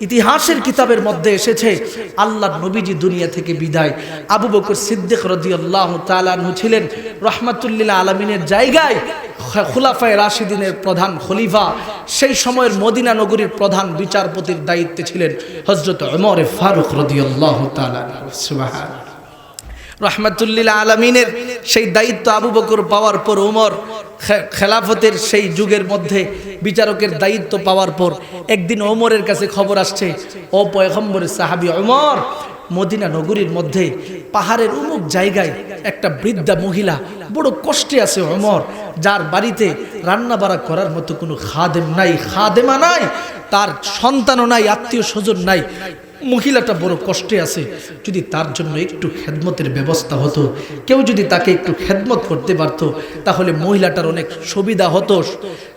ইতিহাসের কিতাবের মধ্যে এসেছে আল্লাহ নবীজি দুনিয়া থেকে বিদায়। আবু বকর সিদ্দিক রদি আল্লাহ তালানহু ছিলেন রহমাতুল্লিল্লা আলমিনের জায়গায় খুলাফায়ে রাশিদিনের প্রধান খলিফা। সেই সময়ের মদিনা নগরীর প্রধান বিচারপতির দায়িত্বে ছিলেন হজরত ওমর ফারুক রদি আল্লাহ তালান রহমাতুল্লিল আলমিনের সেই দায়িত্ব আবু বকর পাওয়ার পর উমর খেলাফতের সেই যুগের মধ্যে বিচারকের দায়িত্ব পাওয়ার পর একদিন ওমরের কাছে খবর আসছে, ও পয়গম্বরের সাহাবি ওমর, মদিনা নগরীর মধ্যে পাহাড়ের উমুক জায়গায় একটা বৃদ্ধা মহিলা বড় কষ্টে আছে ওমর, যার বাড়িতে রান্না বাড়া করার মতো কোনো খাদেম নাই, খাদেমা নাই, তার সন্তানও নাই আত্মীয় স্বজন নাই। মহিলাটা বড় কষ্টে আছে। যদি তার জন্য একটু খেদমতের ব্যবস্থা হতো, কেউ যদি তাকে একটু খেদমত করতে পারতো, তাহলে মহিলাটার অনেক সুবিধা হতো।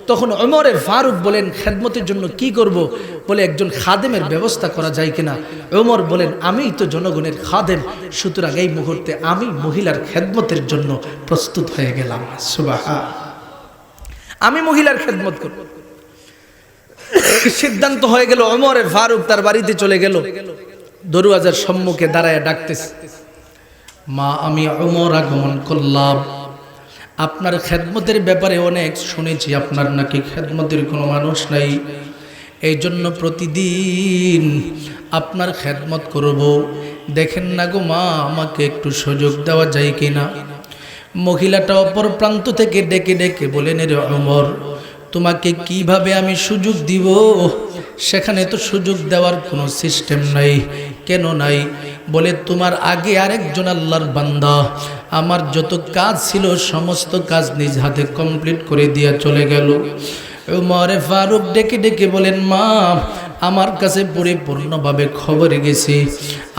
তখন অমরে ফারুক বলেন, খেদমতের জন্য কি করব? বলে একজন খাদেমের ব্যবস্থা করা যায় কিনা? ওমর বলেন, আমিই তো জনগণের খাদেম, সুতরাং এই মুহূর্তে আমি মহিলার খেদমতের জন্য প্রস্তুত হয়ে গেলাম। সুবাহা আমি মহিলার খেদমত করব। সিদ্ধান্ত হয়ে গেল অমরে ফারুক তার বাড়িতে চলে গেল। দরুয়াজার সম্মুখে দাঁড়ায় ডাকতেছে, মা, আমি অমর আগমন করলাম। আপনার খেদমতের ব্যাপারে অনেক শুনেছি, আপনার নাকি খেদমতের কোনো মানুষ নাই। এই জন্য প্রতিদিন আপনার খেদমত করব। দেখেন না গো মা, আমাকে একটু সুযোগ দেওয়া যায় কিনা? মহিলাটা অপর প্রান্ত থেকে ডেকে ডেকে বলেন রে অমর তোমাকে কীভাবে আমি সুযোগ দিব? সেখানে তো সুযোগ দেওয়ার কোনো সিস্টেম নাই। কেন নাই? বলে, তোমার আগে আরেকজন আল্লাহর বান্দা। আমার যত কাজ ছিল, সমস্ত কাজ নিজ হাতে কমপ্লিট করে দিয়া চলে গেল। মরে ফারুক ডেকে ডেকে বলেন, মা আমার কাছে পরিপূর্ণভাবে খবর গেছে।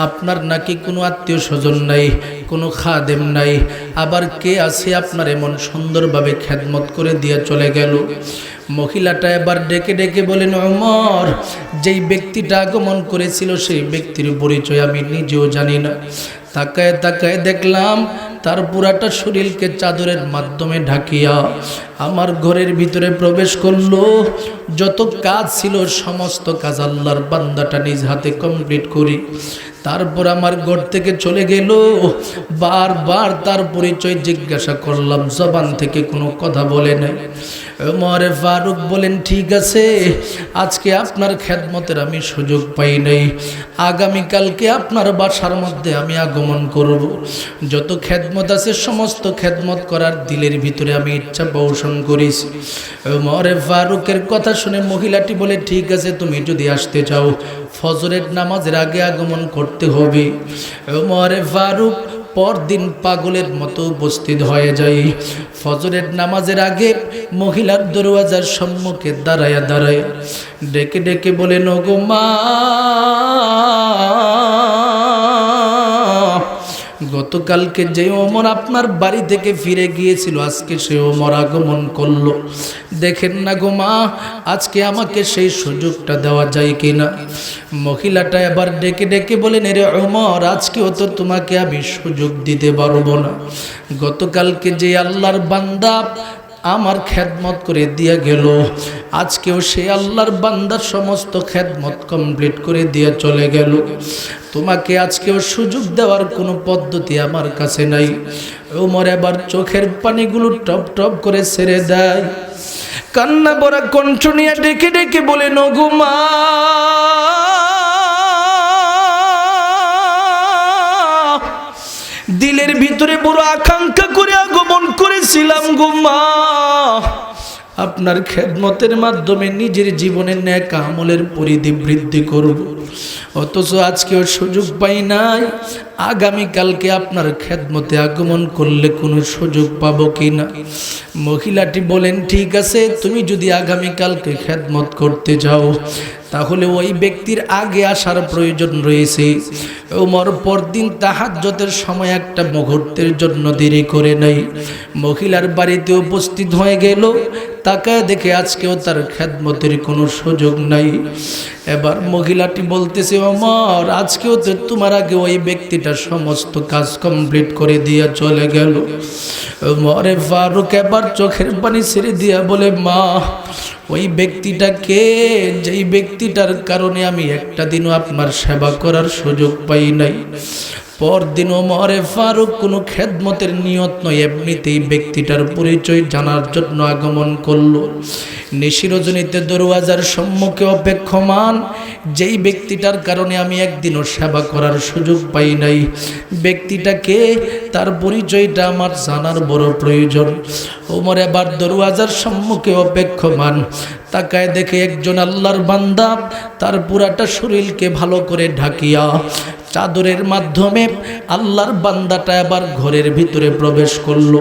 আপনার নাকি কোনো আত্মীয় স্বজন নাই, কোনো খাদেম নাই। আবার কে আছে আপনার এমন সুন্দরভাবে খেদমত করে দিয়ে চলে গেল? মহিলাটা এবার ডেকে ডেকে বলেন অমর যেই ব্যক্তিটা আগমন করেছিল সেই ব্যক্তির পরিচয় আমি নিজেও জানি না। তাকায় তাকায় দেখলাম তার পুরাটা শরীরকে চাদরের মাধ্যমে ঢাকিয়া আমার ঘরের ভিতরে প্রবেশ করল। যত কাজ ছিল, সমস্ত কাজ আল্লাহর বান্দাটা নিজ হাতে কমপ্লিট করি। তারপর আমার ঘর থেকে চলে গেল। বারবার তার পরিচয় জিজ্ঞাসা করলাম, জবান থেকে কোনো কথা বলে নাই। মরে ফারুক বলেন, ঠিক আছে, আজকে আপনার খেদমতের আমি সুযোগ পাই নাই। আগামীকালকে আপনার বাসার মধ্যে আমি আগমন করব। যত খেদমত আছে, সমস্ত খেদমত করার দিলের ভিতরে আমি ইচ্ছা পোষণ করেছি। মরে ফারুকের কথা শুনে মহিলাটি বলে, ঠিক আছে, তুমি যদি আসতে চাও, ফজরের নামাজের আগে আগমন করতে হবে। মরে ফারুক পরদিন পাগলের মতো উপস্থিত হয়ে যায় ফজরের নামাজের আগে মহিলার দরওয়াজার সম্মুখে দাঁড়ায়া দাঁড়ায়। ডেকে ডেকে বলে নগো মা! গতকালকে যে ওমর আপনার বাড়ি থেকে ফিরে গিয়েছিল, আজকে সে ওমর আগমন করল। দেখেন না গো মা, আজকে আমাকে সেই সুযোগটা দেওয়া যায় কি না মহিলাটা এবার ডেকে ডেকে বলেন রে ওমর, আজকেও তো তোমাকে আমি সুযোগ দিতে পারব না। গতকালকে যে আল্লাহর বান্দা আমার খেদমত করে দিয়ে গেল। আজকেও সে আল্লাহর বান্দার সমস্ত খেদমত কমপ্লিট করে দিয়ে চলে গেল। তোমাকে আজকেও সুযোগ দেওয়ার কোনো পদ্ধতি আমার কাছে নাই। ওমর এবার চোখের পানিগুলো টপ টপ করে ছেড়ে দেয়। কান্না বড়া কণ্ঠ নিয়ে ডেকে ডেকে বলে নগুমা দিলের ভিতরে বড় আকাঙ্ক্ষা করে আগমন করেছিলাম গুমা আপনার খেদমতের মাধ্যমে নিজের জীবনের ন্যাক আমলের পরিধি বৃদ্ধি করব। অথচ আজকেও সুযোগ পাই নাই। আগামীকালকে আপনার খেদমতে আগমন করলে কোনো সুযোগ পাবো কি না? মহিলাটি বলেন, ঠিক আছে, তুমি যদি আগামীকালকে খেদমত করতে যাও, তাহলে ওই ব্যক্তির আগে আসার প্রয়োজন রয়েছে। ওমর পরদিন তাহাজ্জতের সময় একটা মুহূর্তের জন্য দেরি করে নেই মহিলার বাড়িতে উপস্থিত হয়ে গেল। তাকায় দেখে আজকেও তার খেদমতের কোনো সুযোগ নাই। এবার মহিলাটি বলতেছে, অমর, আজকেও তো তোমার আগে ওই ব্যক্তিটা সমস্ত কাজ কমপ্লিট করে দিয়ে চলে গেল। মরে ফারুক এবার চোখের পানি ছেড়ে দিয়া বলে, মা, ওই ব্যক্তিটা কে? যেই ব্যক্তিটার কারণে আমি একটা দিনও আপনার সেবা করার সুযোগ পাই নাই। পরদিন ওমরে ফারুক কোনো খেদমতের নিয়ত নয়, এমনিতেই ব্যক্তিটার পরিচয় জানার জন্য আগমন করল। নিশিরজনীতে দরওয়াজার সম্মুখে অপেক্ষমান, যেই ব্যক্তিটার কারণে আমি একদিনও সেবা করার সুযোগ পাই নাই। ব্যক্তিটাকে, তার পরিচয়টা আমার জানার বড় প্রয়োজন। ওমর এবার দরওয়াজার সম্মুখে অপেক্ষমান, তাকায় দেখে একজন আল্লাহর বান্দা, তার পুরাটা শরীরকে ভালো করে ঢাকিয়া চাদরের মাধ্যমে আল্লাহর বান্দাটা এবার ঘরের ভিতরে প্রবেশ করল।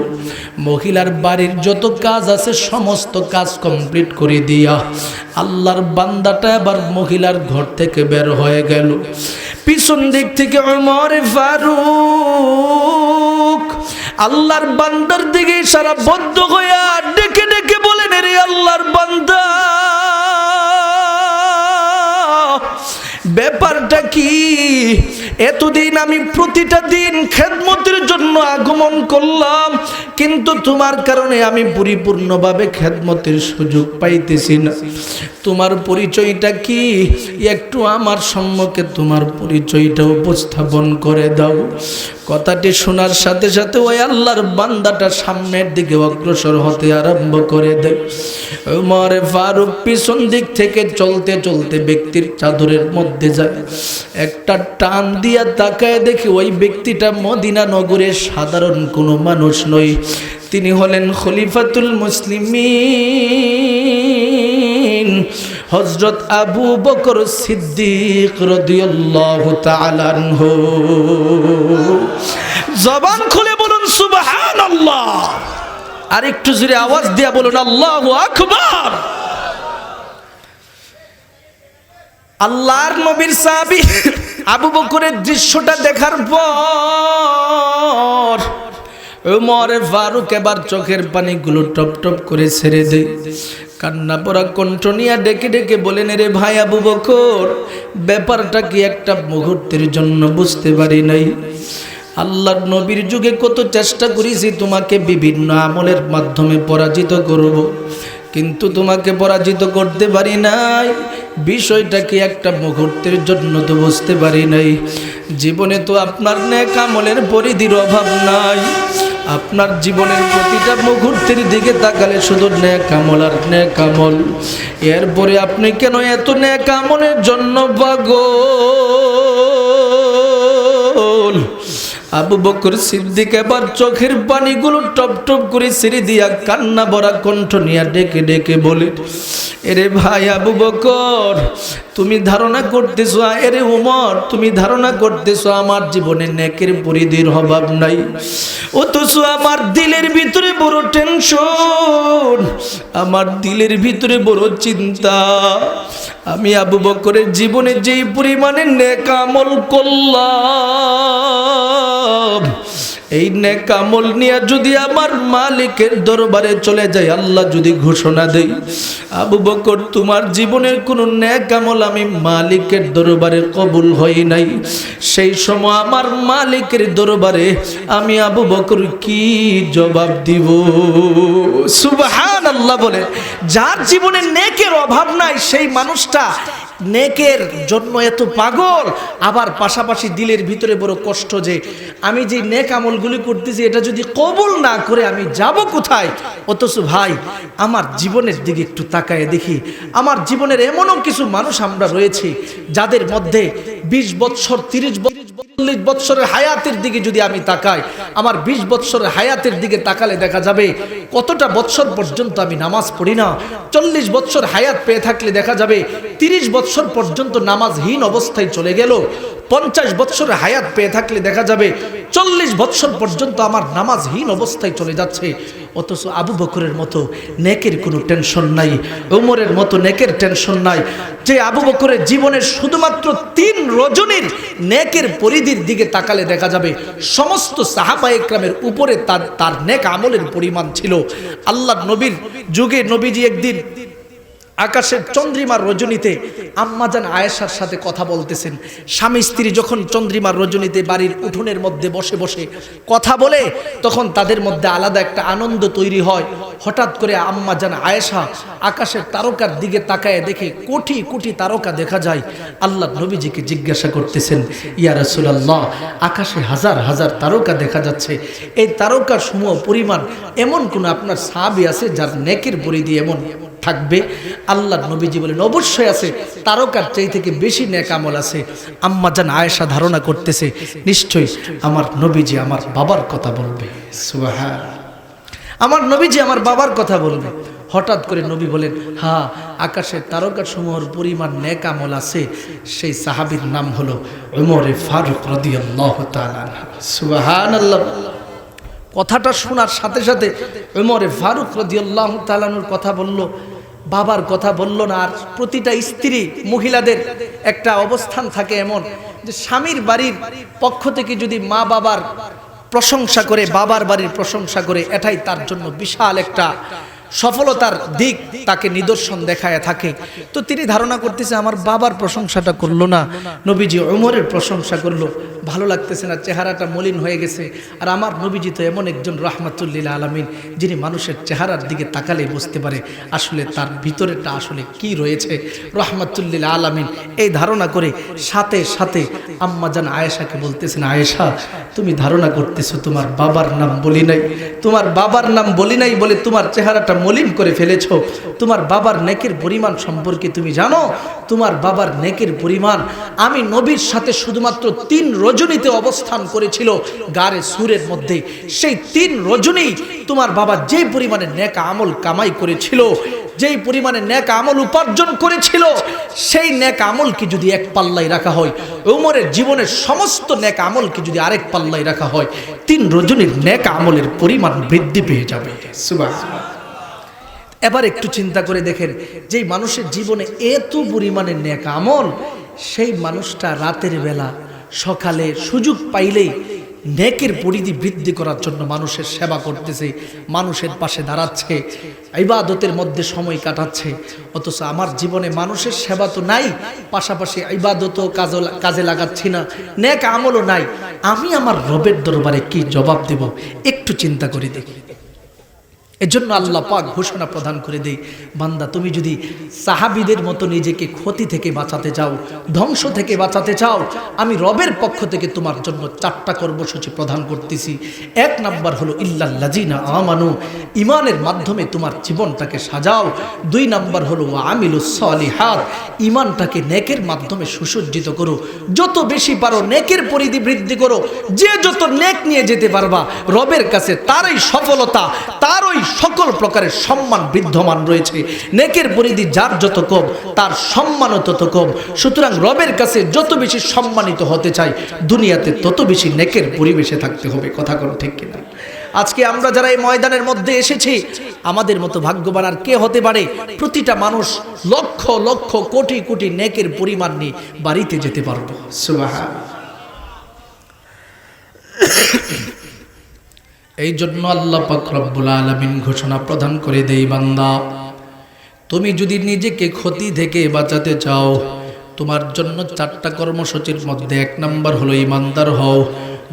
মহিলার বাড়ির যত কাজ আছে, সমস্ত কাজ কমপ্লিট করে দিয়া আল্লাহর বান্দাটা এবার মহিলার ঘর থেকে বের হয়ে গেল। পিছন দিক থেকে অমর ফারুক আল্লাহর বান্দার দিকে সারা বদ্ধ হইয়া ডেকে ডেকে বলেন রে আল্লাহর বান্দা, ব্যাপারটা কি? এতদিন আমি প্রতিটা দিন খেদমতের জন্য আগমন করলাম, কিন্তু তোমার কারণে আমি পরিপূর্ণভাবে খেদমতের সুযোগ পাইতেছি না। তোমার পরিচয়টা কি? একটু আমার সম্মুখে তোমার পরিচয়টা উপস্থাপন করে দাও। কথাটি শোনার সাথে সাথে ওই আল্লাহর বান্দাটা সামনের দিকে অগ্রসর হতে আরম্ভ করে দেয় ফারুক পিছন দিক থেকে চলতে চলতে ব্যক্তির চাদরের মধ্যে যায়। একটা টান দিয়া তাকায় দেখি ওই ব্যক্তিটা মদিনা নগরের সাধারণ কোনো মানুষ নয় তিনি হলেন খলিফাতুল মুসলিমিন। হজরত আবু বকর সিদ্দিক রদিয়াল্লাহু তাআলা আনহু। জবান খুলে বলুন, সুবহানাল্লাহ। আর একটু জোরে আওয়াজ দিয়া বলুন, আল্লাহু আকবার। আল্লাহর নবীর সাহাবী আবু বকরের দৃশ্যটা দেখার পর উমরে ফারুক এবার চোখের পানিগুলো টপ টপ করে ছেড়ে দেয় কান্না পড়া কণ্ঠ নিয়ে ডেকে ডেকে বলেন রে ভাই আবু বকর, ব্যাপারটা কি একটা মুহূর্তের জন্য বুঝতে পারি নাই আল্লাহর নবীর যুগে কত চেষ্টা করেছি তোমাকে বিভিন্ন আমলের মাধ্যমে পরাজিত করব। কিন্তু তোমাকে পরাজিত করতে পারি নাই। বিষয়টা কি একটা মুহূর্তের জন্য তো বুঝতে পারি নাই। জীবনে তো আপনার নেক আমলের পরিধির অভাব নাই। আপনার জীবনের প্রতিটা মুহূর্তের দিকে তাকালে শুধু ন্যাক আমল আর ন্যাক আমল। এরপরে আপনি কেন এত ন্যাক আমলের জন্য পাগল? আবু বকর সিদ্দিক এবার চোখের পানিগুলো টপ টপ করে ছেড়ে দিয়া কান্না ভরা কণ্ঠ নিয়ে ডেকে ডেকে বলে, এরে ভাই আবু বকর, তুমি ধারণা করতেছো, এরে উমর, তুমি ধারণা করতেছো আমার জীবনে নেকের পরিধির অভাব নাই। অথচ আমার দিলের ভিতরে বড় টেনশন আমার দিলের ভিতরে বড় চিন্তা। আমি আবু বকরের জীবনে যেই পরিমাণে নেক আমল করলাম এই নেক আমল নিয়ে যদি আমার মালিকের দরবারে চলে যায় আল্লাহ যদি ঘোষণা দেই, আবু বকর, তোমার জীবনের কোনো নেক আমল আমি মালিকের দরবারে কবুল হই নাই। সেই সময় আমার মালিকের দরবারে আমি আবু বকর কি জবাব দিব? সুবহান আল্লাহ বলে, যার জীবনে নেকের অভাব নাই, সেই মানুষটা নেকের জন্য এত পাগল। আবার পাশাপাশি দিলের ভিতরে বড় কষ্ট যে, আমি যে নেক আমলগুলি করতেছি, এটা যদি কবুল না করে আমি যাব কোথায়? অথচ ভাই, আমার জীবনের দিকে একটু তাকায় দেখি, আমার জীবনের এমনও কিছু মানুষ আমরা রয়েছি, যাদের মধ্যে ২০ বৎসর, তিরিশ চল্লিশ বৎসরের হায়াতের দিকে যদি আমি তাকাই, আমার ২০ বৎসরের হায়াতের দিকে তাকালে দেখা যাবে, কতটা বৎসর পর্যন্ত আমি নামাজ পড়ি না, চল্লিশ বৎসর হায়াত পেয়ে থাকলে দেখা যাবে, তিরিশ বৎসর পর্যন্ত নামাজহীন অবস্থায় চলে গেল। পঞ্চাশ বৎসরের হায়াত পেয়ে থাকলে দেখা যাবে চল্লিশ বৎসর পর্যন্ত আমার নামাজহীন অবস্থায় চলে যাচ্ছে। অথচ আবু বকরের মতো নেকের কোনো টেনশন নাই, উমরের মতো নেকের টেনশন নাই। যে আবু বকরের জীবনের শুধুমাত্র তিন রজনীর নেকের পরিধির দিকে তাকালে দেখা যাবে সমস্ত সাহাবা একরামের উপরে তার তার নেক আমলের পরিমাণ ছিল। আল্লাহ নবীর যুগে নবীজি একদিন আকাশের চন্দ্রিমার রজনীতে আম্মাজান আয়েশার সাথে কথা বলতেছেন। স্বামী স্ত্রী যখন চন্দ্রিমার রজনীতে বাড়ির উঠোনের মধ্যে বসে বসে কথা বলে, তখন তাদের মধ্যে আলাদা একটা আনন্দ তৈরি হয়। হঠাৎ করে আম্মাজান আয়েশা আকাশের তারকার দিকে তাকায় দেখে কোটি কোটি তারকা দেখা যায়। আল্লাহ নবীজিকে জিজ্ঞাসা করতেছেন, ইয়া রাসূলুল্লাহ, আকাশে হাজার হাজার তারকা দেখা যাচ্ছে। এই তারকার সমূহ পরিমাণ এমন কোন আপনার সাহাবী আছে যার নেকের পরিধি এমন? থাকবে। আল্লাহ নবীজি বলেন, অবশ্যই আছে। তারকার চাই থেকে বেশি নেক আমল আছে। আম্মা জান আয়েশা ধারণা করতেছে, নিশ্চয়ই আমার নবীজি আমার বাবার কথা বলবে। আমার নবীজি আমার বাবার কথা বলবে। হঠাৎ করে নবী বলেন, হা আকাশের তারকা সমূহর পরিমাণ নেক আমল আছে। সেই সাহাবীর নাম হলো উমরে ফারুক কথাটা শোনার সাথে সাথে উমরে ফারুক রাদিয়াল্লাহ তালানুর কথা বলল বাবার কথা বলল না, আর প্রতিটা স্ত্রী মহিলাদের একটা অবস্থান থাকে এমন যে স্বামীর বাড়ির পক্ষ থেকে যদি মা বাবার প্রশংসা করে, বাবার বাড়ির প্রশংসা করে, এটাই তার জন্য বিশাল একটা সফলতার দিক তাকে নিদর্শন দেখায় থাকে। তো তিনি ধারণা করতেছে, আমার বাবার প্রশংসাটা করল না, নবীজি ওমরের প্রশংসা করল। ভালো লাগতেছে না, চেহারাটা মলিন হয়ে গেছে। আর আমার নবীজি তো এমন একজন রাহমাতুল্লিল আলমিন, যিনি মানুষের চেহারার দিকে তাকালে বুঝতে পারে আসলে তার ভিতরেটা আসলে কি রয়েছে। রহমাতুল্লিল আলমিন এই ধারণা করে সাথে সাথে আম্মা আম্মাজান আয়েশাকে বলতেছেন, আয়েশা, তুমি ধারণা করতেছো তোমার বাবার নাম বলি নাই। তোমার বাবার নাম বলি নাই বলে তোমার চেহারাটা মলিন করে ফেলেছ। তোমার বাবার নেকের পরিমাণ সম্পর্কে তুমি জানো? তোমার বাবার নেকের পরিমাণ আমি নবীর সাথে শুধুমাত্র তিন রজনীতে অবস্থান করেছিল গারে সুরের মধ্যে। সেই তিন রজনী তোমার বাবা যে পরিমাণে নেক আমল কামাই করেছিল, যেই পরিমাণে ন্যাক আমল উপার্জন করেছিল, সেই ন্যাক আমলকে যদি এক পাল্লায় রাখা হয়, উমরের জীবনের সমস্ত ন্যাক আমলকে যদি আরেক পাল্লায় রাখা হয়, তিন রজনীর ন্যাক আমলের পরিমাণ বৃদ্ধি পেয়ে যাবে। সুবহানাল্লাহ। এবার একটু চিন্তা করে দেখেন, যেই মানুষের জীবনে এত পরিমাণে নেক আমল, সেই মানুষটা রাতের বেলা সকালে সুযোগ পাইলেই নেকের পরিধি বৃদ্ধি করার জন্য মানুষের সেবা করতেছে, মানুষের পাশে দাঁড়াচ্ছে, ইবাদতের মধ্যে সময় কাটাচ্ছে। অথচ আমার জীবনে মানুষের সেবা তো নাই, পাশাপাশি ইবাদতও কাজে কাজে লাগাচ্ছি না নেক আমলও নাই। আমি আমার রবের দরবারে কি জবাব দেব? একটু চিন্তা করে দেখি। এজন্য আল্লাহ পাক ঘোষণা প্রদান করে দেই বান্দা, তুমি যদি সাহাবিদের মতো নিজেকে ক্ষতি থেকে বাঁচাতে চাও, ধ্বংস থেকে বাঁচাতে চাও, আমি রবের পক্ষ থেকে তোমার জন্য চারটা কর্মসূচি প্রদান করতেছি। এক নাম্বার হলো ইল্লাল্লাজিনা আমানু ইমানের মাধ্যমে তোমার জীবনটাকে সাজাও। দুই নাম্বার হলো আমিলু সলিহাত ইমানটাকে নেকের মাধ্যমে সুসজ্জিত করো। যত বেশি পারো নেকের পরিধি বৃদ্ধি করো। যে যত নেক নিয়ে যেতে পারবা, রবের কাছে তারই সফলতা, তারই সকল প্রকারের সম্মান বিদ্যমান রয়েছে। নেকের পরিধি যার যত কম তার সম্মানও তত কম সুতরাং রবের কাছে যত বেশি সম্মানিত হতে চাই, দুনিয়াতে তত বেশি নেকের পরিবেশে থাকতে হবে। কথা কোন ঠিক কিনা? আজকে আমরা যারা এই ময়দানের মধ্যে এসেছি, আমাদের মতো ভাগ্যবান আর কে হতে পারে? প্রতিটা মানুষ লক্ষ লক্ষ, কোটি কোটি নেকের পরিমাণ নিয়ে বাড়িতে যেতে পারব। সুবহান এই জন্য আল্লাহ রব্বুল আলামিন ঘোষণা প্রদান করে দেই বান্দা, তুমি যদি নিজেকে ক্ষতি থেকে বাঁচাতে চাও, তোমার জন্য চারটা কর্মসূচির মধ্যে এক নাম্বার হলো ইমানদার হও,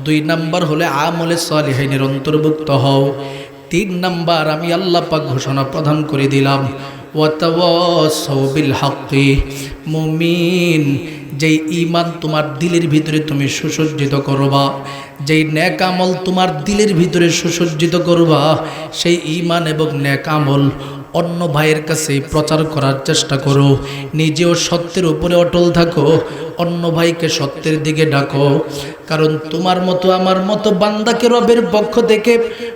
দুই নাম্বার হলে আমলে সালিহাইনের অন্তর্ভুক্ত হও, তিন নাম্বার আমি আল্লাহ পাক ঘোষণা প্রদান করে দিলাম ওয়াতাওয়াসাউ বিল হাক্কি, মুমিন, যেই ইমান তোমার দিলের ভিতরে তুমি সুসজ্জিত করবা যেই ন্যাক আমল তোমার দিলের ভিতরে সুসজ্জিত করবা, সেই ইমান এবং ন্যাক আমল অন্য ভাইয়ের কাছে প্রচার করার চেষ্টা করো। নিজেও সত্যের উপরে অটল থাকো, অন্য ভাইকে সত্যের দিকে ডাকো। কারণ তোমার মতো আমার মতো বান্দাকে রবের পক্ষ থেকে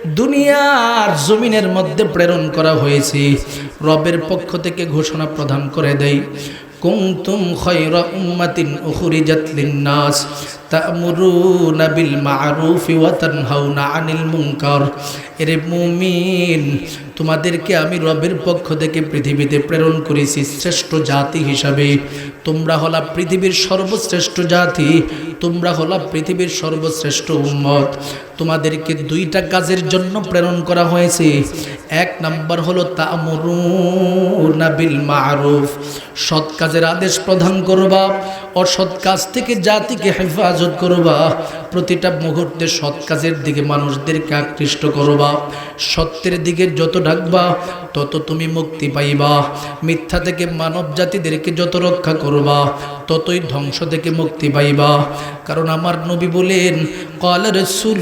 দুনিয়ার জমিনের মধ্যে প্রেরণ করা হয়েছে। রবের পক্ষ থেকে ঘোষণা প্রদান করে দেয় কুনতুম খায়রা উম্মাতিন উখরিজাত লিন-নাস তা'মুরুনা বিল মা'রুফি ওয়া তানহাউনা 'আনিল মুনকার। মুমিন, তোমাদেরকে আমি রবের পক্ষ থেকে পৃথিবীতে প্রেরণ করেছি শ্রেষ্ঠ জাতি হিসাবে। তোমরা হলা পৃথিবীর সর্বশ্রেষ্ঠ জাতি, তোমরা হলা পৃথিবীর সর্বশ্রেষ্ঠ উম্মত। তোমাদেরকে দুইটা কাজের জন্য প্রেরণ করা হয়েছে। এক নাম্বার হলো বিল মারুফ সৎ কাজের আদেশ প্রদান করবা, অসৎ কাজ থেকে জাতিকে হেফাজত করবা। প্রতিটা মুহূর্তে সৎ কাজের দিকে মানুষদেরকে আকৃষ্ট করবা। সত্যের দিকে যত ঢাকবা, তত তুমি মুক্তি পাইবা। মিথ্যা থেকে মানব জাতিদেরকে যত রক্ষা করবা, ততই ধ্বংস থেকে মুক্তি পাইবা। কারণ আমার নবী বলেন কলার সুল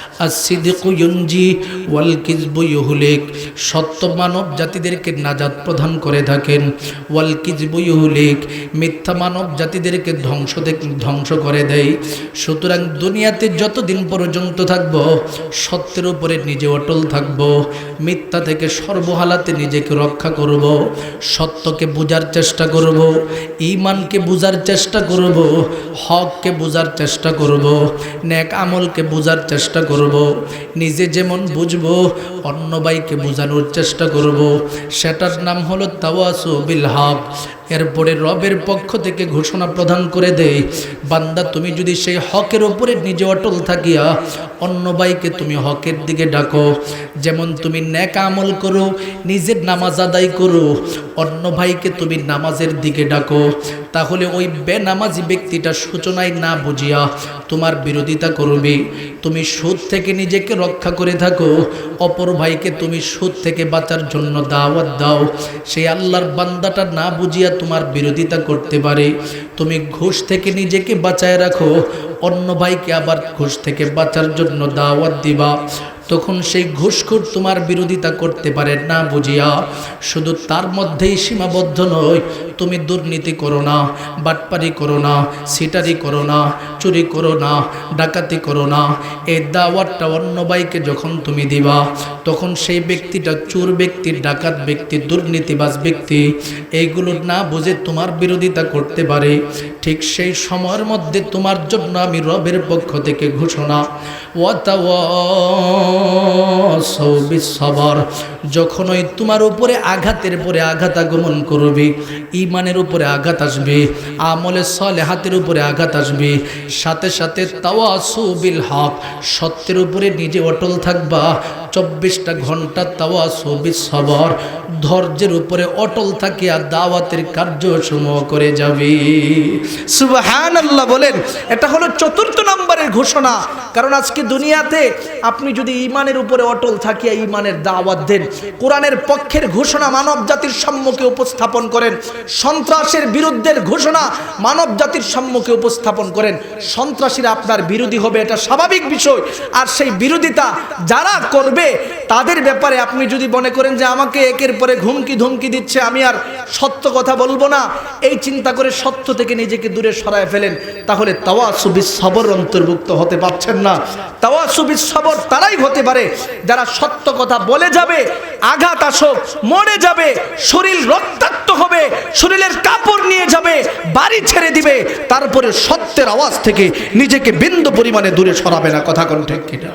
আসিদিকু ইউনজি ওয়াল কিজবু ইউহলিক। সত্য মানব জাতিদেরকে নাজাত প্রদান করে থাকেন। ওয়াল কিজবু ইউহলিক। মিথ্যা মানব জাতিদেরকে ধ্বংস ধ্বংস করে দেয়। সুতরাং দুনিয়াতে যতদিন পর্যন্ত থাকব, সত্যের উপরে নিজে অটল থাকব। মিথ্যা থেকে সর্বহালাতে নিজেকে রক্ষা করব। সত্যকে বোঝার চেষ্টা করব। ইমানকে বোঝার চেষ্টা করব। হককে বোঝার চেষ্টা করব। ন্যাক আমলকে বোঝার চেষ্টা করব। নিজে যেমন বুঝব অন্য বাইকে বোঝানোর চেষ্টা করব। সেটার নাম হলো তাওয়াসু বিল হক। এরপরে রবের পক্ষ থেকে ঘোষণা প্রদান করে দেয়, বান্দা, তুমি যদি সেই হকের ওপরে নিজে অটল থাকিয়া অন্য ভাইকে তুমি হকের দিকে ডাকো, যেমন তুমি ন্যাক আমল করো, নিজের নামাজ আদায় করো, অন্য ভাইকে তুমি নামাজের দিকে ডাকো, তাহলে ওই বেনামাজি ব্যক্তিটা সূচনায় না বুঝিয়া তোমার বিরোধিতা করবে। তুমি সুদ থেকে নিজেকে রক্ষা করে থাকো, অপর ভাইকে তুমি সুদ থেকে বাঁচার জন্য দাওয়াত দাও। সেই আল্লাহর বান্দাটা না বুঝিয়া তোমার বিরোধিতা করতে পারে। তুমি ঘুষ থেকে নিজেকে বাঁচায় রাখো। অন্য ভাইকে আবার ঘুষ থেকে বাঁচার জন্য দাওয়াত দিবা। তখন সেই ঘুষখুর তোমার বিরোধিতা করতে পারে। না বুঝিয়া, শুধু তার মধ্যেই সীমাবদ্ধ নয় তুমি দুর্নীতি করো না, বাটপারি করো না সিটারি করো না, চুরি করো না, ডাকাতি করো না। এই দাওয়াতটা অন্য বাইকে যখন তুমি দিবা, তখন সেই ব্যক্তিটা চোর ব্যক্তি, ডাকাত ব্যক্তি, দুর্নীতিবাজ ব্যক্তি এইগুলো না বুঝে তোমার বিরোধিতা করতে পারে। ঠিক সেই সময়ের মধ্যে তোমার জন্য আমি রবের পক্ষ থেকে ঘোষণা সবর যখন ওই তোমার উপরে আঘাতের পরে আঘাত আগমন করবে ইমানের উপরে আঘাত আসবে, আমলে সলে হাতের উপরে আঘাত আসবে, সাথে সাথে তাওয়াসু বিল হক, সত্যের উপরে নিজে অটল থাকবা, চব্বিশটা ঘণ্টা তাওয়াসু বিল সবর, ধৈর্যের উপরে অটল থাকিয়া দাওয়াতের কার্যসমূহ করে যাবে। সুবহান বলেন, এটা হলো চতুর্থ নম্বরের ঘোষণা। কারণ আজকে দুনিয়াতে আপনি যদি ইমানের উপরে অটল থাকিয়া ইমানের দাওয়াত দেন, কোরআনের পক্ষের ঘোষণা মানব জাতির সম্মুখে উপস্থাপন করেন, সন্ত্রাসের বিরুদ্ধের ঘোষণা মানব জাতির সম্মুখে উপস্থাপন করেন, সন্ত্রাসীরা আপনার বিরোধী হবে, এটা স্বাভাবিক বিষয়। আর সেই বিরোধিতা যারা করবে, তাদের ব্যাপারে আপনি যদি মনে করেন যে আমাকে একের পরে ঘুমকি ধুমকি দিচ্ছে, আমি আর সত্য কথা বলব না, এই চিন্তা করে সত্য থেকে নিজেকে দূরে সরায় ফেলেন, তাহলে তাওয়া সুবিস সবর অন্তর্ভুক্ত হতে পারছেন না। তাওয়া সুবিস সবর তারাই হতে পারে। যারা সত্য কথা বলে যাবে, আঘাত আসুক, মরে যাবে, শরীর রক্তাক্ত হবে, শরীরের কাপড় নিয়ে যাবে, বাড়ি ছেড়ে দিবে, তারপরে সত্যের আওয়াজ থেকে নিজেকে বিন্দু পরিমাণে দূরে সরাবে না। কথা কোন ঠিক কিনা?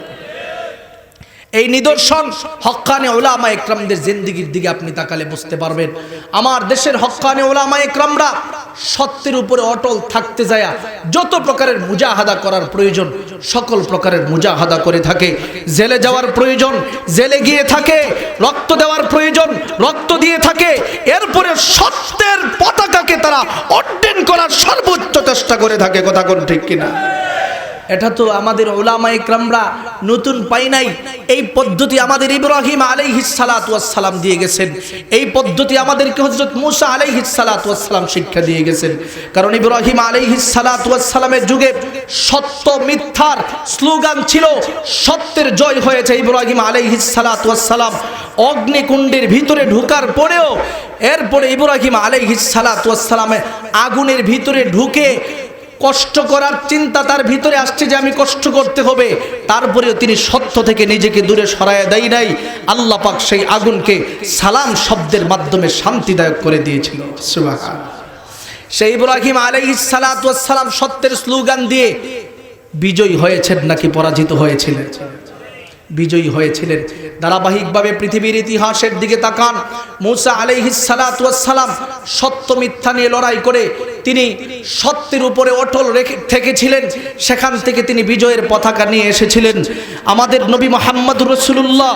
এই নিদর্শন হক্কানে ওলামা একরামদের জিন্দিগির দিকে আপনি তাকালে বুঝতে পারবেন। আমার দেশের হক্কানে ওলামা একরামরা সত্যের উপরে অটল থাকতে যায় যত প্রকারের মুজাহাদা করার প্রয়োজন, সকল প্রকারের মুজাহাদা করে থাকে। জেলে যাওয়ার প্রয়োজন, জেলে গিয়ে থাকে, রক্ত দেওয়ার প্রয়োজন, রক্ত দিয়ে থাকে। এরপরে সত্যের পতাকাকে তারা অর্ডেন করার সর্বোচ্চ চেষ্টা করে থাকে, কথা কোন ঠিক কিনা? এটা তো আমাদের ওলামা ইকরামরা নতুন পাই নাই। এই পদ্ধতি আমাদের ইব্রাহিম আলাইহিস সালাম দিয়ে গেছেন। এই পদ্ধতি আমাদেরকে হযরত মুসা আলাইহিস সালাম শিক্ষা দিয়ে গেছেন। কারণ ইব্রাহিম আলাইহিস সালামের যুগে সত্য মিথ্যার স্লোগান ছিল, সত্যের জয় হয়েছে ইব্রাহিম আলাইহিস সালাম অগ্নিকুণ্ডের ভিতরে ঢুকার পরেও এরপরে ইব্রাহিম আলাইহিস সালামের আগুনের ভিতরে ঢুকে কষ্ট করার চিন্তা তার ভিতরে আসছে যে আমি কষ্ট করতে হবে। তারপরেও তিনি সত্য থেকে নিজেকে দূরে সরায় দেয় নাই। আল্লাহ পাক সেই আগুনকে সালাম শব্দের মাধ্যমে শান্তিদায়ক করে দিয়েছিল। সেই ইব্রাহিম আলাইহিস সালাম সত্যের স্লোগান দিয়ে বিজয়ী হয়েছেন নাকি পরাজিত হয়েছিলেন? বিজয়ী হয়েছিলেন। ধারাবাহিকভাবে পৃথিবীর ইতিহাসের দিকে তাকান। মুসা আলাইহিসালাম সত্য মিথ্যা নিয়ে লড়াই করে তিনি সত্যের উপরে অটল রেখে থেকেছিলেন। সেখান থেকে তিনি বিজয়ের পতাকা নিয়ে এসেছিলেন। আমাদের নবী মোহাম্মদ রসুল্লাহ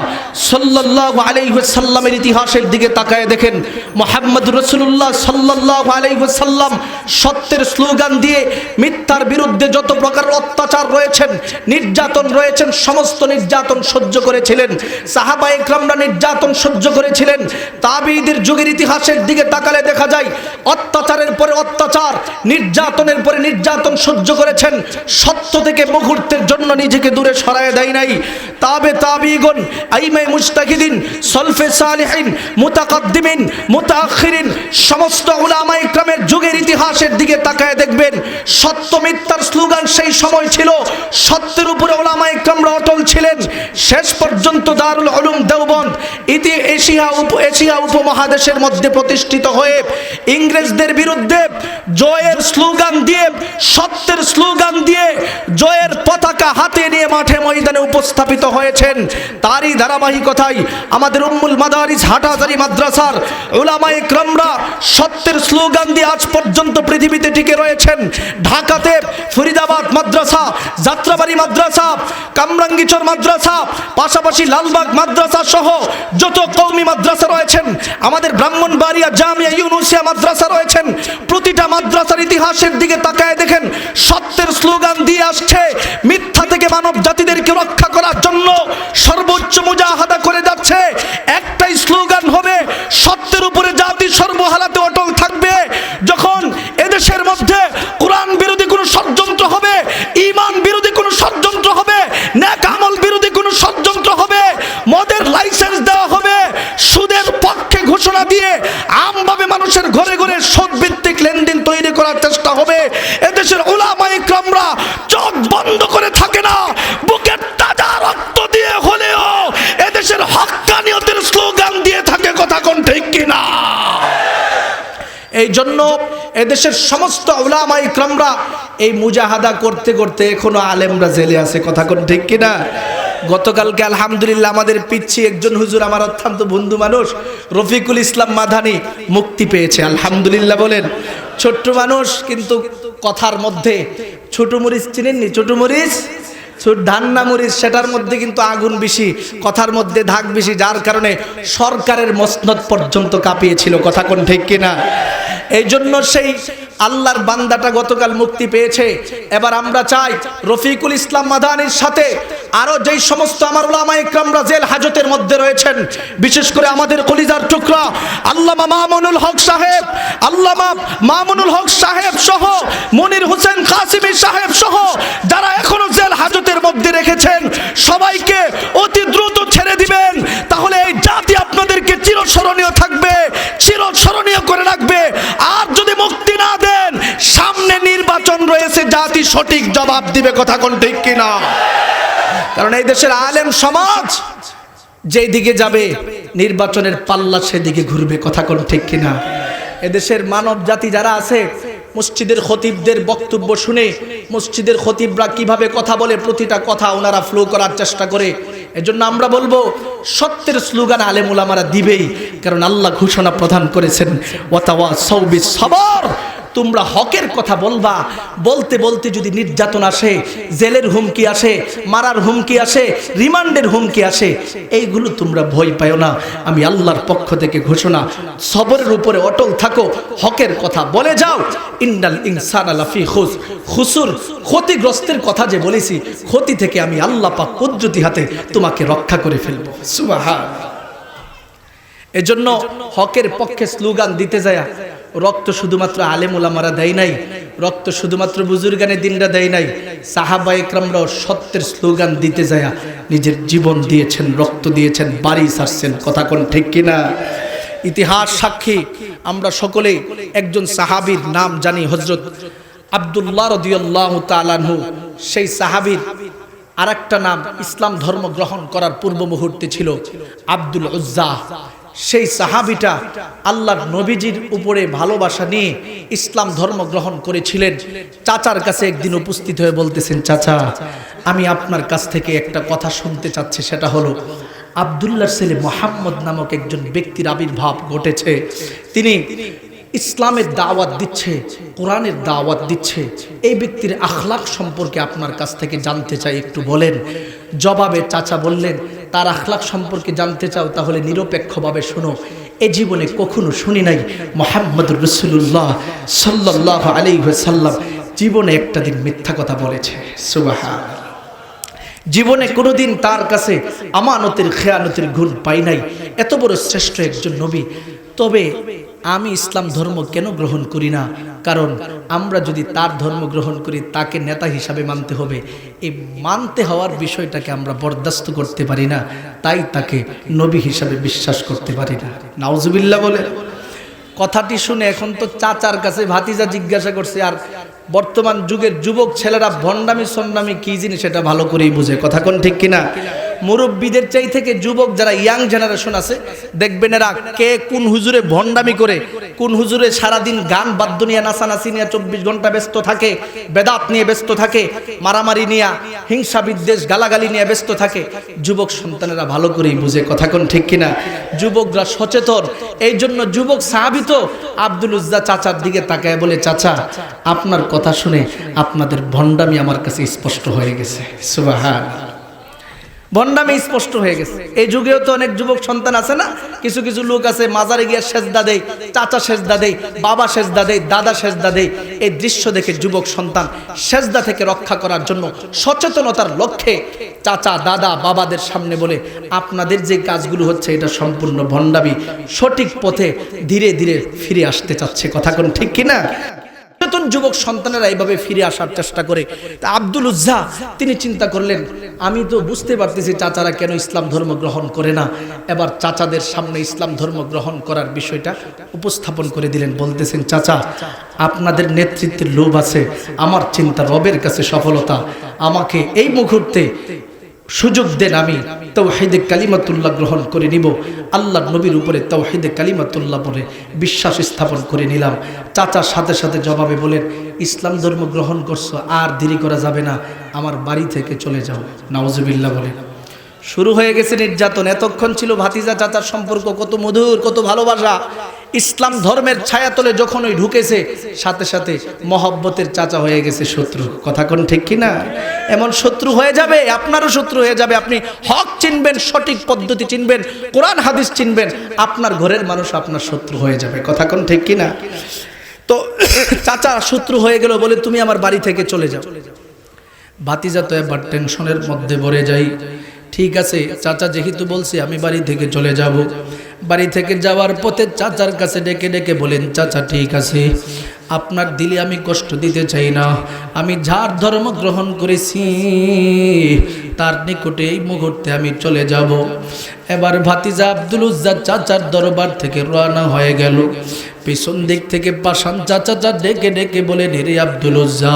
সাল্লাহ আলাইসাল্লামের ইতিহাসের দিকে তাকায় দেখেন। মোহাম্মদ রসুল্লাহ সাল্লাহ আলাইসাল্লাম সত্যের স্লোগান দিয়ে মিথ্যার বিরুদ্ধে যত প্রকার অত্যাচার রয়েছেন, নির্যাতন রয়েছেন, সমস্ত নির্যাতন সহ্য করেছিলেন। সাহাবা একরামরা নির্যাতন সহ্য করেছিলেন। তাবিদের যুগের ইতিহাসের দিকে তাকালে দেখা যায়, অত্যাচারের পরে অত্যাচার, নির্যাতনের পরে নির্যাতন সহ্য করেছেন, সত্য থেকে মুহূর্তের জন্য নিজেকে দূরে সরায় দেয় নাই। তাবে তাবিগণ আইমে মুস্তাকিদিন সলফে সালিহিন, মুতাকাদ্দিমিন, মুতাআখিরিন, সমস্ত উলামা ইকরামের যুগের ইতিহাসের দিকে তাকায় দেখবেন, সত্য মিথ্যার স্লোগান সেই সময় ছিল, সত্যের উপরে ওলামা ইকরামরা অটল ছিলেন। শেষ পর্যন্ত দারুল উলুম দেওবন্দ ইতি এশিয়া এশিয়া উপমহাদেশের মধ্যে প্রতিষ্ঠিত হয়ে ইংরেজদের বিরুদ্ধে জয়ের স্লোগান দিয়ে, সত্যের স্লোগান দিয়ে জয়ের পতাকা হাতে নিয়ে মাঠে ময়দানে উপস্থাপিত হয়েছেন। তারই ধারাবাহিকতায় আমাদের উম্মুল মাদারিস হাটাজারি মাদ্রাসার উলামা ইকরামরা সত্যের স্লোগান দিয়ে আজ পর্যন্ত পৃথিবীতে টিকে রয়েছেন। ঢাকাতে ফরিদাবাদ মাদ্রাসা, যাত্রাবাড়ি মাদ্রাসা, কামরাঙ্গিচর মাদ্রাসা, পাশাপাশি লালবাগ মাদ্রাসা সহ যত কৌমি মাদ্রাসা রয়েছেন আমাদের ব্রাহ্মণবাড়িয়া জামিয়া ইউনুসিয়া মাদ্রাসা রয়েছেন। প্রতিটা মাদ্রাসার ইতিহাসের দিকে তাকায় দেখেন, সত্যের স্লোগান দিয়ে আসছে, মিথ্যা থেকে মানব জাতিদেরকে রক্ষা করার জন্য সর্বোচ্চ মুজাহাদা করে যাচ্ছে একটাই স্লোগান হবে সত্যের উপরে জাতি সর্বহালাতে অটল থাকবে যখন এদেশের মধ্যে কোরআন বিরোধী কোনো ষড়যন্ত্র হবে ইমান বিরোধী কোনো ষড়যন্ত্র হবে ন্যাক আমল বিরোধী কোনো ষড়যন্ত্র হবে মদের লাইসেন্স দেওয়া হবে সুদের পক্ষে ঘোষণা দিয়ে আমভাবে মানুষের ঘরে ঘরে এই জন্য এদেশের সমস্ত ওলামাই ক্রমরা এই মুজাহাদা করতে করতে এখনও আলেমরা জেলে আছে, কথা কোন ঠিক কিনা? গতকালকে আলহামদুলিল্লাহ আমাদের পিচ্ছি একজন হুজুর, আমার অত্যন্ত বন্ধু মানুষ, রফিকুল ইসলাম মাধানি মুক্তি পেয়েছে, আলহামদুলিল্লাহ বলেন। ছোট্ট মানুষ, কিন্তু কথার মধ্যে ছোট মরিচ চিনেননি, ছোট মরিচ ছোট ধান্না মরিচ সেটার মধ্যে কিন্তু আগুন বেশি, কথার মধ্যে ধাক বেশি, যার কারণে সরকারের মসনদ পর্যন্ত কাঁপিয়েছিল, কথা কোন ঠিক কিনা? এই জন্য সেই আল্লাহর বান্দাটা গতকাল মুক্তি পেয়েছে। এবার আমরা চাই রফিকুল ইসলাম মাদানির সাথে আরও যেই সমস্ত আমার ওলামা ইকরামরা জেল হাজতের মধ্যে রয়েছেন, বিশেষ করে আমাদের কলিজার টুকরা, আল্লামা মামুনুল হক সাহেব, আল্লামা মামুনুল হক সাহেব সহ, মনির হোসেন কাসিমি সাহেব সহ, যারা এখনও জেল হাজতের মধ্যে রেখেছেন, সবাইকে অতি দ্রুত ছেড়ে দিবেন। তাহলে এই জাতি আপনাদেরকে চিরস্মরণীয় থাকবে, চিরস্মরণীয় করে রাখবে। আর যদি মুক্তি না দেন সামনে নির্বাচন রয়েছে, জাতি সঠিক জবাব দিবে কথা কোন ঠিক কিনা? কারণ এই দেশের আলেম সমাজ যেই দিকে যাবে, নির্বাচনের পাল্লা সেদিকে ঘুরবে কথা কোন ঠিক কিনা? এদেশের মানব জাতি যারা আছে, মসজিদের খতিবদের বক্তব্য শুনে, মসজিদের খতিবরা কীভাবে কথা বলে, প্রতিটা কথা ওনারা ফ্লো করার চেষ্টা করে। এজন্য আমরা বলব, সত্যের স্লোগান আলেমুলামারা দিবেই, কারণ আল্লাহ ঘোষণা প্রদান করেছেন ওয়াতাওয়া সৌবি সবর। তোমরা হকের কথা বলবা। বলতে বলতে যদি নির্যাতন আসে, জেলের হুমকি আসে, মারার হুমকি আসে, রিমান্ডের হুমকি আসে, এইগুলো তোমরা ভয় পাও না। আমি আল্লাহর পক্ষ থেকে ঘোষণা, সবরের উপরে অটল থাকো, হকের কথা বলে যাও। ইন্নাল ইনসান আলাফি খুস খুসুর, ক্ষতিগ্রস্তের কথা যে বলেছি, ক্ষতি থেকে আমি আল্লাহ পাক কুদরতি হাতে তোমাকে রক্ষা করে ফেলব। সুবহান। এজন্য হকের পক্ষে স্লোগান দিতে যায় রক্ত শুধুমাত্র আলেম ওলামারা দেয় নাই, রক্ত শুধুমাত্র বুজুর্গানে দিনরা দেয় নাই, সাহাবা একরামরাও সত্যের স্লোগান দিতে যায় নিজের জীবন দিয়েছেন, রক্ত দিয়েছেন, বাড়ি সারছেন, কথা কোন ঠিক কিনা? ইতিহাস সাক্ষী, আমরা সকলে একজন সাহাবীর নাম জানি হজরত আবদুল্লাহ রদিয়াল্লাহ তালানহু সেই সাহাবীর আরেকটা নাম ইসলাম ধর্ম গ্রহণ করার পূর্ব মুহূর্তে ছিল আব্দুল উজ্জা সেই সাহাবিটা আল্লাহর নবীজির উপরে ভালোবাসা নিয়ে ইসলাম ধর্ম গ্রহণ করেছিলেন। চাচার কাছে একদিন উপস্থিত হয়ে বলতেছেন, চাচা, আমি আপনার কাছ থেকে একটা কথা শুনতে চাচ্ছি, সেটা হলো আবদুল্লার ছেলে মোহাম্মদ নামক একজন ব্যক্তির আবির্ভাব ঘটেছে। তিনি ইসলামের দাওয়াত দিচ্ছে, কোরআনের দাওয়াত দিচ্ছে। এই ব্যক্তির আখলাক সম্পর্কে আপনার কাছ থেকে জানতে চাই, একটু বলেন। জবাবে চাচা বললেন তার আখলাক সম্পর্কে জানতে চাও, তাহলে নিরপেক্ষভাবে শোনো। এ জীবনে কখনো শুনি নাই মোহাম্মদ রসুল্লাহ সাল্লাহ আলী সাল্লাম জীবনে একটা দিন মিথ্যা কথা বলেছে। সুবাহ জীবনে কোনোদিন তার কাছে আমানতের, খেয়ানতের গুণ পাই নাই। এত বড় শ্রেষ্ঠ একজন নবী। তবে আমি ইসলাম ধর্ম কেন গ্রহণ করি না? কারণ আমরা যদি তার ধর্ম গ্রহণ করি, তাকে নেতা হিসাবে মানতে হবে। এই মানতে হওয়ার বিষয়টাকে আমরা বরদাস্ত করতে পারি না। তাই তাকে নবী হিসাবে বিশ্বাস করতে পারি না। নাউজুবিল্লাহ বলে। কথাটি শুনে এখন তো চাচার কাছে ভাতিজা জিজ্ঞাসা করছে, আর বর্তমান যুগের যুবক ছেলেরা ভণ্ডামি সন্ডামি কি জিনিস? সেটা ভালো করেই বুঝে। কথা কোন ঠিক কিনা? মুরব্বীদের চাই থেকে যুবক যারা ইয়াং জেনারেশন আছে, দেখবেন এরা কে কোন হুজুরে ভণ্ডামি করে, কোন হুজুরে সারাদিন গান বাদ্য নিয়ে নাচানাচি নিয়ে চব্বিশ ঘণ্টা ব্যস্ত থাকে, বেদাত নিয়ে ব্যস্ত থাকে, মারামারি নিয়ে, হিংসা বিদ্বেষ গালাগালি নিয়ে ব্যস্ত থাকে। যুবক সন্তানেরা ভালো করেই বুঝে, কথা কোন ঠিক কিনা? যুবকরা সচেতন। এই জন্য যুবক সাহাবিত আব্দুল উজ্জা চাচার দিকে তাকায় বলে, চাচা, আপনার কথা শুনে আপনাদের ভণ্ডামি আমার কাছে স্পষ্ট হয়ে গেছে। সুবাহান ভণ্ডামি স্পষ্ট হয়ে গেছে। এই যুগেও তো অনেক যুবক সন্তান আছে না? কিছু কিছু লোক আছে, মাজারে গিয়ে সেজদা দেয়, চাচা সেজদা দেয়, বাবা সেজদা দেয়, দাদা সেজদা দেয়। এই দৃশ্য দেখে যুবক সন্তান সেজদা থেকে রক্ষা করার জন্য সচেতনতার লক্ষ্যে চাচা, দাদা, বাবাদের সামনে বলে, আপনাদের যে কাজগুলো হচ্ছে, এটা সম্পূর্ণ ভণ্ডামি সঠিক পথে ধীরে ধীরে ফিরে আসতে চাচ্ছে। কথা কোন ঠিক কিনা? সচেতন যুবক সন্তানেরা এইভাবে ফিরে আসার চেষ্টা করে। তা আব্দুল উজ্জা, তিনি চিন্তা করলেন, আমি তো বুঝতে পারতেছি চাচারা কেন ইসলাম ধর্ম গ্রহণ করে না। এবার চাচাদের সামনে ইসলাম ধর্ম গ্রহণ করার বিষয়টা উপস্থাপন করে দিলেন, বলতেছেন, চাচা, আপনাদের নেতৃত্বের লোভ আছে, আমার চিন্তা রবের কাছে সফলতা। আমাকে এই মুহূর্তে সুযোগ দেন আমি। তৌহিদে কালিমাতুল্লাহ গ্রহণ করে নিব। আল্লাহ নবীর উপরে তৌহিদে কালিমাতুল্লাহ বলে বিশ্বাস স্থাপন করে নিলাম। চাচার সাথে সাথে জবাবে বলেন, ইসলাম ধর্ম গ্রহণ করছ, আর দেরি করা যাবে না। আমার বাড়ি থেকে চলে যাও। নাওজবিল্লা বলেন। শুরু হয়ে গেছে নির্যাতন। এতক্ষণ ছিল ভাতিজা চাচার সম্পর্ক কত মধুর, কত ভালোবাসা। ইসলাম ধর্মের ছায়াতলে যখন ওই ঢুকেছে, সাথে সাথে মহব্বতের চাচা হয়ে গেছে শত্রু। কথা কোন ঠিক কি না এমন শত্রু হয়ে যাবে, আপনারও শত্রু হয়ে যাবে। আপনি হক চিনবেন, সঠিক পদ্ধতি চিনবেন, কোরআন, হাদিস চিনবেন, আপনার ঘরের মানুষ আপনার শত্রু হয়ে যাবে। কথা কোন ঠিক কি না তো চাচা শত্রু হয়ে গেল বলে তুমি আমার বাড়ি থেকে চলে যাও। ভাতিজা তো এবার টেনশনের মধ্যে ভরে যাই ঠিক আছে, চাচা যেহেতু বলছি আমি বাড়ি থেকে চলে যাব বাড়ি থেকে যাওয়ার পথে চাচার কাছে ডেকে ডেকে বলেন, চাচা, ঠিক আছে। আপনার দিলে আমি কষ্ট দিতে চাই না। আমি যার ধর্ম গ্রহণ করেছি, তার নিকটে এই মুহূর্তে আমি চলে যাব। এবার ভাতিজা আব্দুল উজ্জা চাচার দরবার থেকে রওনা হয়ে গেল। পিছন দিক থেকে পাশান চাচা চা ডেকে ডেকে বলেন রে আব্দুল উজ্জা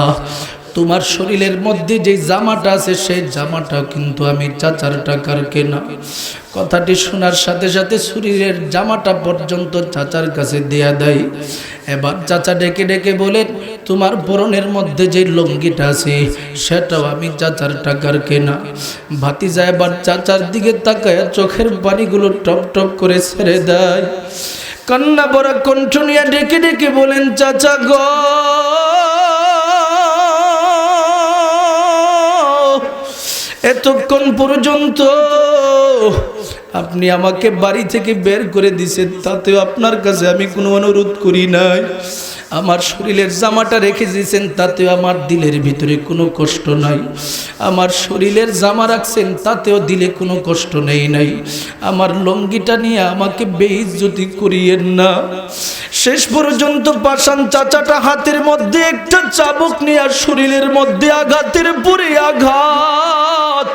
তোমার শরীরের মধ্যে যে জামাটা আছে, সেই জামাটা কিন্তু আমি চাচার টাকার কেনা। কথাটি শোনার সাথে সাথে শরীরের জামাটা পর্যন্ত চাচার কাছে দেয়া দেয়। এবার চাচা ডেকে ডেকে বলেন তোমার বরণের মধ্যে যে লঙ্গিটা আছে, সেটাও আমি চাচার টাকার কেনা। ভাতিজা এবার চাচার দিকে তাকায় চোখের পানিগুলো টপ টপ করে ছেড়ে দেয়। কান্না বড় কণ্ঠ নিয়ে ডেকে ডেকে বলেন, চাচা গো এতক্ষণ পর্যন্ত আপনি আমাকে বাড়ি থেকে বের করে দিছেন, তাতেও আপনার কাছে আমি কোনো অনুরোধ করি নাই। আমার শরীরের জামাটা রেখে দিয়েছেন, তাতেও আমার দিলের ভিতরে কোনো কষ্ট নাই। আমার শরীরের জামা রাখছেন, তাতেও দিলে কোনো কষ্ট নেই নাই। আমার লঙ্গিটা নিয়ে আমাকে বেইজ্জতি করিয়েন না। শেষ পর্যন্ত পাষাণ চাচাটা হাতের মধ্যে একটা চাবুক নিয়ে শরীরের মধ্যে আঘাতের পরে আঘাত।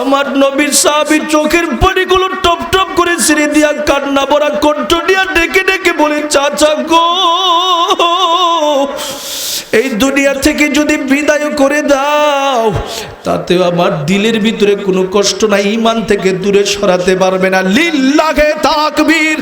আমার নবীর সাহাবির চোখের পানিগুলো টপ টপ করে সিঁড়ি দিয়া কান্না ভরা কণ্ঠ দিয়া ডেকে ডেকে বলে, চাচা গো, এই দুনিয়া থেকে যদি বিদায় করে দাও তাতে আমার দিলের ভিতরে কোনো কষ্ট নাই ইমান থেকে দূরে সরাতে পারবে না। লিল্লাহে তাকবীর।